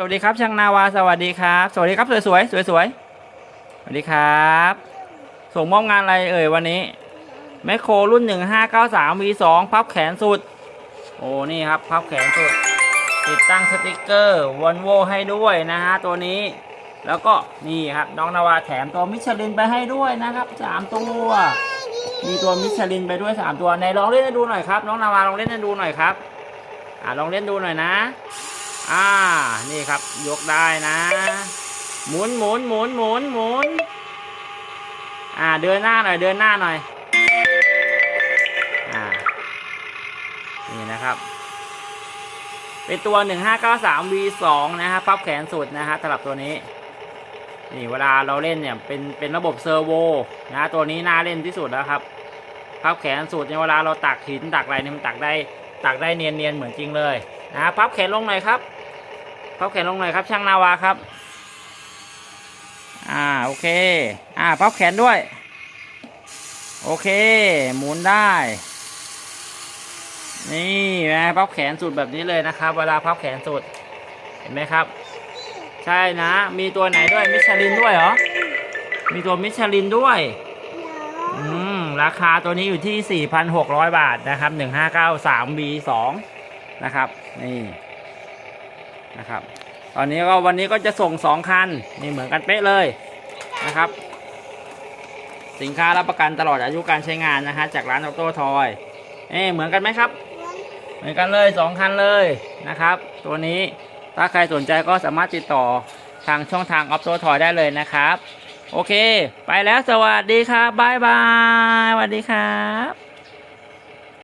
สวัสดีครับช่างนาวาสวัสดีครับ สวัสดีครับสวยสวยสวยสวยสวัสดีครับ ส่งมอบงานอะไรเอ่ยวันนี้แมคโครรุ่น 1593 V2 พับแขนสุด โอ้นี่ครับพับแขนสุด ติดตั้งสติกเกอร์วอลโวให้ด้วยนะฮะตัวนี้ แล้วก็นี่ครับน้องนาวาแถมตัวมิชลินไปให้ด้วยนะครับสามตัว มีตัวมิชลินไปด้วยสามตัวไหนลองเล่นให้ดูหน่อยครับ น้องนาวาลองเล่นให้ดูหน่อยครับอ่าลองเล่นดูหน่อยนะ อ่า นี่ครับ ยกได้นะ หมุนหมุนหมุนหมุนหมุน อ่า เดินหน้าหน่อย เดินหน้าหน่อย อ่า นี่นะครับ เป็นตัว 1593 V2 นะฮะ พับแขนสุดนะฮะสำหรับตัวนี้ นี่เวลาเราเล่นเนี่ย เป็น เป็นระบบเซอร์โวนะตัวนี้น่าเล่นที่สุดแล้วครับ พับแขนสุดเนี่ยเวลาเราตักหินตักอะไรเนี่ยมันตักได้ตักได้เนียนๆเหมือนจริงเลย นะฮะพับแขนลงหน่อยครับพับแขนลงหน่อยครับ ช่างนาวาครับ อ่าโอเค อ่าพับแขนด้วย โอเค หมุนได้ นี่นะพับแขนสุดแบบนี้เลยนะครับ เวลาพับแขนสุด เห็นไหมครับ ใช่นะ มีตัวไหนด้วยมิชลินด้วยเหรอ มีตัวมิชลินด้วยอืมราคาตัวนี้อยู่ที่ 4,600 บาทนะครับ 1593 B2 นะครับนี่นะครับ ตอนนี้ก็วันนี้ก็จะส่ง2คันนี่เหมือนกันเป๊ะเลยนะครับ สินค้ารับประกันตลอดอายุการใช้งานนะฮะจากร้านออโต้ทอยเอ๊เหมือนกันไหมครับ เหมือนกันเลย2คันเลยนะครับ ตัวนี้ถ้าใครสนใจก็สามารถติดต่อทางช่องทางออโต้ทอยได้เลยนะครับ โอเค ไปแล้วสวัสดีครับบ๊ายบายสวัสดีครับ